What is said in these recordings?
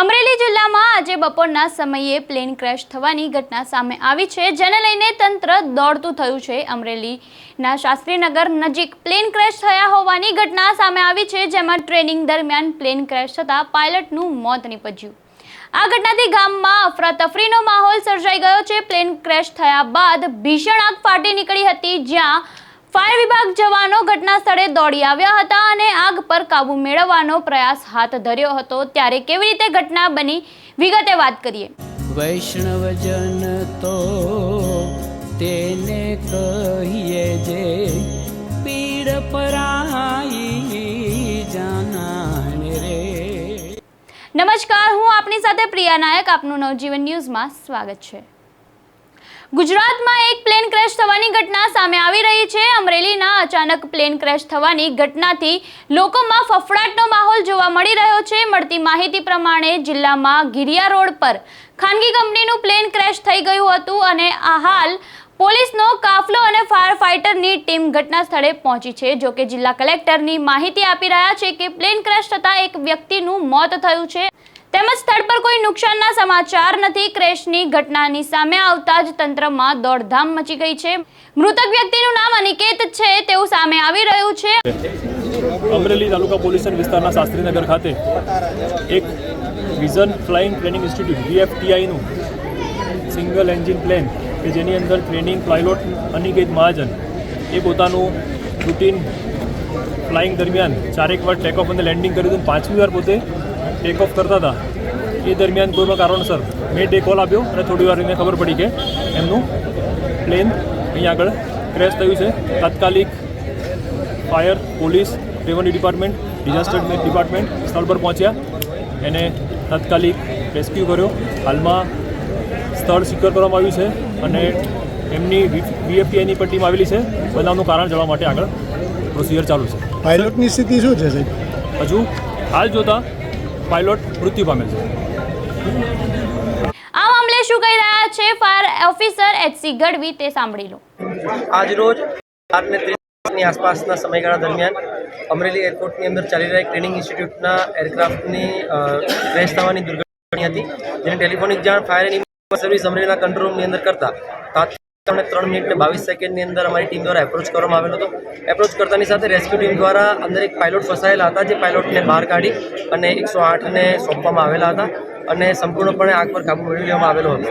અમરેલી જિલ્લામાં આજે બપોરના સમયે પ્લેન ક્રેશ થવાની ઘટના સામે આવી છે, જેને લઈને તંત્ર દોડતું થયું છે. અમરેલીના શાસ્ત્રીનગર નજીક પ્લેન ક્રેશ થયા હોવાની ઘટના સામે આવી છે, જેમાં ટ્રેનિંગ દરમિયાન પ્લેન ક્રેશ થતાં પાયલટનું મોત નીપજ્યું. આ ઘટનાથી ગામમાં અફરાતફરીનો માહોલ સર્જાઈ ગયો છે. પ્લેન ક્રેશ થયા બાદ ભીષણ આગ ફાટી નીકળી હતી, જ્યાં ફાયર વિભાગ જવાનો ઘટના સ્થળે દોડી આવ્યા હતા અને આગ પર કાબુ મેળવવાનો પ્રયાસ હાથ ધર્યો હતો. ત્યારે કેવી રીતે ઘટના બની વિગતે વાત કરીએ. વૈષ્ણવજન તો તેને કહીએ જે પીડ પરાઈ જાનાને રે. નમસ્કાર હું આપની સાથે પ્રિયા નાયક. આપનું નવજીવન ન્યૂઝમાં સ્વાગત છે. ગુજરાતમાં એક પ્લેન ક્રેશ થવાની ઘટના સામે આવી રહી છે. અમરેલીના અચાનક પ્લેન ક્રેશ થવાની ઘટનાથી લોકોમાં ફફડાટનો માહોલ જોવા મળી રહ્યો છે. મળતી માહિતી પ્રમાણે જિલ્લામાં ગિરિયા રોડ પર ખાનગી કંપનીનું પ્લેન ક્રેશ થઈ ગયું હતું અને આ હાલ પોલીસનો કાફલો અને ફાયર ફાઇટરની ટીમ ઘટના સ્થળે પહોંચી છે. જોકે જિલ્લા કલેક્ટરની માહિતી આપી રહ્યા છે કે પ્લેન ક્રેશ થતાં એક વ્યક્તિનું મોત થયું છે. તેમજ સ્થળ પર કોઈ નુકસાનના સમાચાર નથી. ક્રેશની ઘટનાની સામે આવતા જ તંત્રમાં દોડધામ મચી ગઈ છે. મૃતક વ્યક્તિનું નામ અનિકેત છે, તેવું સામે આવી રહ્યું છે. અમરેલી તાલુકા પોલીસ વિસ્તારના શાસ્ત્રીનગર ખાતે એક વિઝન ફ્લાઇંગ ટ્રેનિંગ ઇન્સ્ટિટ્યૂટ, વીએફટીઆઈનું સિંગલ એન્જિન પ્લેન કે જેની અંદર ટ્રેનિંગ પાયલોટ અનિકેત મહાજન એ પોતાનું રૂટીન ફ્લાઇંગ દરમિયાન ચારેક વાર ટેક ઓફ અને લેન્ડિંગ કર્યું હતું પાંચમી વાર પોતે ટેક ઓફ કરતા હતા. એ દરમિયાન કોઈ પણ કારણસર મેં ડે કોલ આપ્યો અને થોડી વાર એને ખબર પડી કે એમનું પ્લેન અહીંયા આગળ ક્રેશ થયું છે. તાત્કાલિક fire police revenue department disaster department સ્થળ પર પહોંચ્યા. એને તાત્કાલિક રેસ્ક્યુ કર્યો. હાલમાં સ્થળ સિક્યોર કરવામાં આવ્યું છે અને એમની વીએફટીઆઈની પણ ટીમ આવેલી છે. બનાવનું કારણ જાણવા માટે આગળ પ્રોસિજર ચાલુ છે. પાયલોટની સ્થિતિ શું છે સાહેબ? હજુ હાલ જોતા પાયલોટ મૃત્યુ પામેલ છે. આ મામલે શું કહી રહ્યા છે? ફાયર ઓફિસર એચસી ગઢવી તે સાંભળી લો. આજરોજ રોજ રાતને ત્રીસની આસપાસના સમયગાળા દરમિયાન અમરેલી એરપોર્ટની અંદર ચાલી રહેલા ટ્રેનિંગ ઇન્સ્ટિટ્યૂટના એરક્રાફ્ટની ક્રેશ થવાની દુર્ઘટના હતી. જેની ટેલિફોનિક જાણ ફાયર એન્ડ સર્વિસ અમરેલીના કંટ્રોલ રૂમની અંદર કરતા તાત્કાલિક અમને ત્રણ મિનિટ ને બાવીસ સેકન્ડની અંદર અમારી ટીમ દ્વારા એપ્રોચ કરવામાં આવેલો હતો. એપ્રોચ કરતાની સાથે રેસ્ક્યુ ટીમ દ્વારા અંદર એક પાયલોટ ફસાયેલા હતા, જે પાયલોટને બહાર કાઢી અને એકસો આઠને સોંપવામાં આવેલા હતા. અને સંપૂર્ણપણે આગ પર કાબુ મેળવી લેવામાં આવેલો હતો.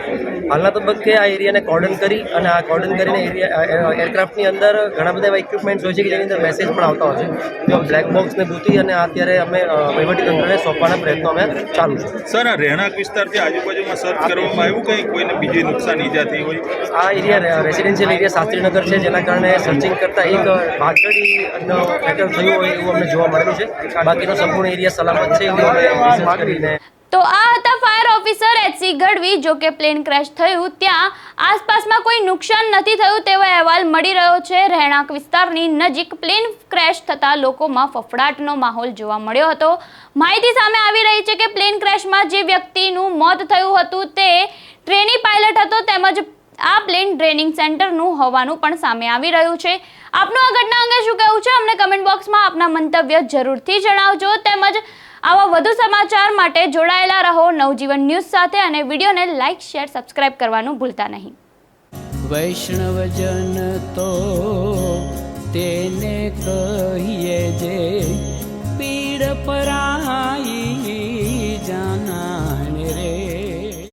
હાલના તબક્કે આ એરિયાને કોર્ડન કરી અને આ કોર્ડન કરીને એરિયા એરક્રાફ્ટની અંદર ઘણા બધા એવા ઇક્વિપમેન્ટ્સ હોય છે કે જેની અંદર મેસેજ પણ આવતા હોય છે. તો બ્લેક બોક્સને ગૂંથી અને અત્યારે અમે વહીવટીતંત્રને સોંપવાના પ્રયત્નો અમે ચાલુ છે. સર આ રહેણાંક વિસ્તારથી આજુબાજુમાં સર્ચ કરવામાં આવ્યું કંઈ? કોઈને બીજી નુકસાન ઈજા થઈ હોય? આ એરિયા રેસિડેન્શિયલ એરિયા શાસ્ત્રીનગર છે જેના કારણે સર્ચિંગ કરતાં એક પાછળીનો પેટર્ન થયું હોય એવું અમને જોવા મળેલું છે. બાકીનો સંપૂર્ણ એરિયા સલામત છે એવું અમે કરીને તો આ હતા ફાયર ઓફિસર એચસી ગઢવી, જો કે પ્લેન ક્રેશ થયું ત્યાં. આસપાસમાં કોઈ નુકસાન નથી થયું તેવો અહેવાલ મળી રહ્યો છે. રહેણાંક વિસ્તારની નજીક પ્લેન ક્રેશ થતાં લોકોમાં ફફડાટનો માહોલ જોવા મળ્યો હતો. માહિતી સામે આવી રહી છે કે પ્લેન ક્રેશમાં જે વ્યક્તિનું મોત થયું હતું તે ટ્રેની પાયલટ હતો તેમજ આ પ્લેન ટ્રેનિંગ સેન્ટરનું હોવાનું પણ સામે આવી રહ્યું છે. આપનું આ ઘટના અંગે શું કહેવું છે? અમને કમેન્ટ બોક્સમાં આપના મંતવ્ય જરૂરથી જણાવજો. તેમજ આવા વધુ સમાચાર માટે જોડાયેલા રહો નવજીવન ન્યૂઝ સાથે અને વિડીયોને લાઇક શેર, સબસ્ક્રાઇબ કરવાનું ભૂલતા નહીં. વૈષ્ણવજન તો તેને કહીએ જે પીડ પરાઈ